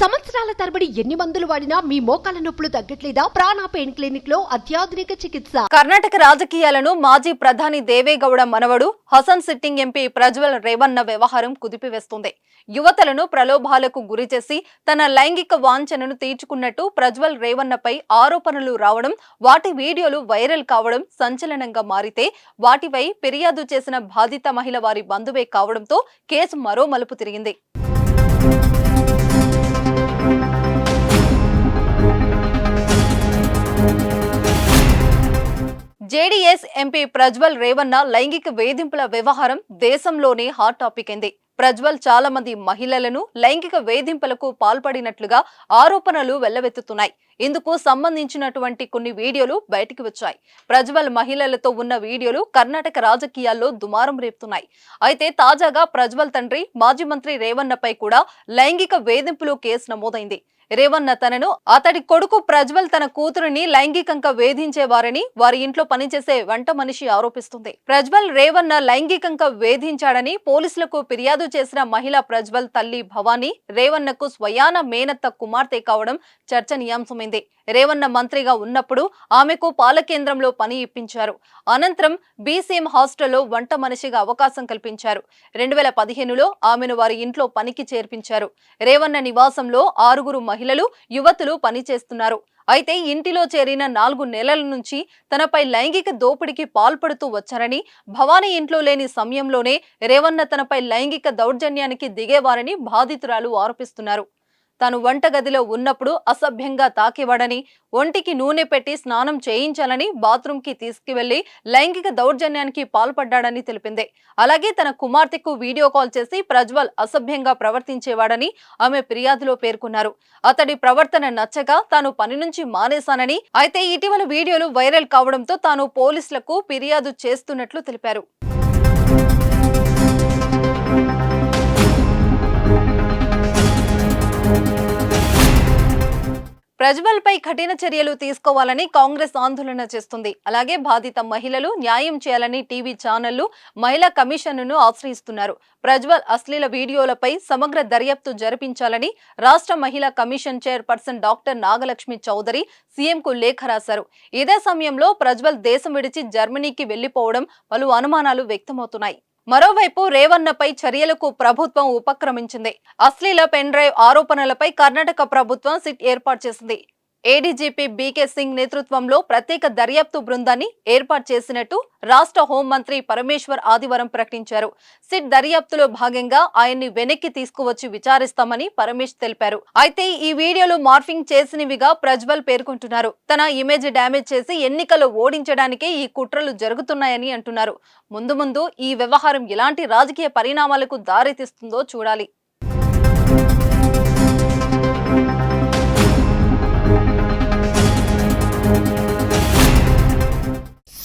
సంవత్సరాల తరబడి ఎన్ని మందులు వాడినా మీ మోకాల నొప్పులు తగ్గట్లేదా? ప్రాణ పెయిన్ క్లినిక్లో అత్యాధునిక చికిత్స. కర్ణాటక రాజకీయాలను మాజీ ప్రధాని దేవేగౌడ మనవడు హసన్ సిట్టింగ్ ఎంపీ ప్రజ్వల్ రేవన్న వ్యవహారం కుదిపివేస్తుంది. యువతలను ప్రలోభాలకు గురిచేసి తన లైంగిక వాంఛనను తీర్చుకున్నట్టు ప్రజ్వల్ రేవన్నపై ఆరోపణలు రావడం వాటి వీడియోలు వైరల్ కావడం సంచలనంగా మారితే వాటిపై ఫిర్యాదు చేసిన బాధిత మహిళ వారి బంధువే కావడంతో కేసు మరో మలుపు తిరిగింది. జేడీఎస్ ఎంపీ ప్రజ్వల్ రేవన్న లైంగిక వేధింపుల వ్యవహారం దేశంలోనే హాట్ టాపిక్ అయింది ప్రజ్వల్ చాలా మంది మహిళలను లైంగిక వేధింపులకు పాల్పడినట్లుగా ఆరోపణలు వెల్లవెత్తుతున్నాయి. ఇందుకు సంబంధించినటువంటి కొన్ని వీడియోలు బయటికి వచ్చాయి. ప్రజ్వల్ మహిళలతో ఉన్న వీడియోలు కర్ణాటక రాజకీయాల్లో దుమారం రేపుతున్నాయి. అయితే తాజాగా ప్రజ్వల్ తండ్రి మాజీ మంత్రి రేవన్నపై కూడా లైంగిక వేధింపులు కేసు నమోదైంది. రేవన్న తనను అతడి కొడుకు ప్రజ్వల్ తన కూతురిని లైంగికంగా వేధించేవారని వారి ఇంట్లో పనిచేసే వంట మనిషి ఆరోపిస్తుంది. ప్రజ్వల్ రేవన్న లైంగికంగా వేధించాడని పోలీసులకు ఫిర్యాదు చేసిన మహిళ ప్రజ్వల్ తల్లి భవానీ రేవన్నకు స్వయాన మేనత్త కుమార్తె కావడం చర్చనీయాంశమైంది. రేవన్న మంత్రిగా ఉన్నప్పుడు ఆమెకు పాలకేంద్రంలో పని ఇప్పించారు. అనంతరం బీసీఎం హాస్టల్లో వంట మనిషిగా అవకాశం కల్పించారు. రెండు వేల పదిహేనులో ఆమెను వారి ఇంట్లో పనికి చేర్పించారు. రేవన్న నివాసంలో ఆరుగురు మహిళలు యువతులు పనిచేస్తున్నారు. అయితే ఇంటిలో చేరిన నాలుగు నెలల నుంచి తనపై లైంగిక దోపిడీకి పాల్పడుతూ వచ్చారని భవానీ ఇంట్లో లేని సమయంలోనే రేవన్న తనపై లైంగిక దౌర్జన్యానికి దిగేవారని బాధితురాలు ఆరోపిస్తున్నారు. తాను వంటగదిలో ఉన్నప్పుడు అసభ్యంగా తాకేవాడని ఒంటికి నూనె పెట్టి స్నానం చేయించాలని బాత్రూంకి తీసుకువెళ్ళి లైంగిక దౌర్జన్యానికి పాల్పడ్డాడని తెలిపింది. అలాగే తన కుమార్తెకు వీడియో కాల్ చేసి ప్రజ్వల్ అసభ్యంగా ప్రవర్తించేవాడని ఆమె ఫిర్యాదులో పేర్కొన్నారు. అతడి ప్రవర్తన నచ్చక తాను పని నుంచి మానేశానని అయితే ఇటీవల వీడియోలు వైరల్ కావడంతో తాను పోలీసులకు ఫిర్యాదు చేస్తున్నట్లు తెలిపారు. ప్రజ్వల్పై కఠిన చర్యలు తీసుకోవాలని కాంగ్రెస్ ఆందోళన చేస్తుంది. అలాగే బాధిత మహిళలు న్యాయం చేయాలని టీవీ ఛానళ్ళు మహిళా కమిషన్ను ఆశ్రయిస్తున్నారు. ప్రజ్వల్ అశ్లీల వీడియోలపై సమగ్ర దర్యాప్తు జరిపించాలని రాష్ట్ర మహిళా commission chairperson doctor Nagalakshmi Chowdary సీఎంకు లేఖ రాశారు. ఇదే సమయంలో ప్రజ్వల్ దేశం విడిచి జర్మనీకి వెళ్ళిపోవడం పలు అనుమానాలు వ్యక్తమవుతున్నాయి. మరోవైపు రేవన్నపై చర్యలకు ప్రభుత్వం ఉపక్రమించింది. అశ్లీల పెన్ డ్రైవ్ ఆరోపణలపై కర్ణాటక ప్రభుత్వం సిట్ ఏర్పాటు చేసింది. ఏడీజీపీ బీకే సింగ్ నేతృత్వంలో ప్రత్యేక దర్యాప్తు బృందాన్ని ఏర్పాటు చేసినట్టు రాష్ట్ర హోంమంత్రి పరమేశ్వర్ ఆదివారం ప్రకటించారు. సిట్ దర్యాప్తులో భాగంగా ఆయన్ని వెనక్కి తీసుకువచ్చి విచారిస్తామని పరమేశ్ తెలిపారు. అయితే ఈ వీడియోలు మార్ఫింగ్ చేసినవిగా ప్రజ్వల్ పేర్కొంటున్నారు. తన ఇమేజ్ డ్యామేజ్ చేసి ఎన్నికలు ఓడించడానికే ఈ కుట్రలు జరుగుతున్నాయని అంటున్నారు. ముందు ముందు ఈ వ్యవహారం ఎలాంటి రాజకీయ పరిణామాలకు దారితీస్తుందో చూడాలి.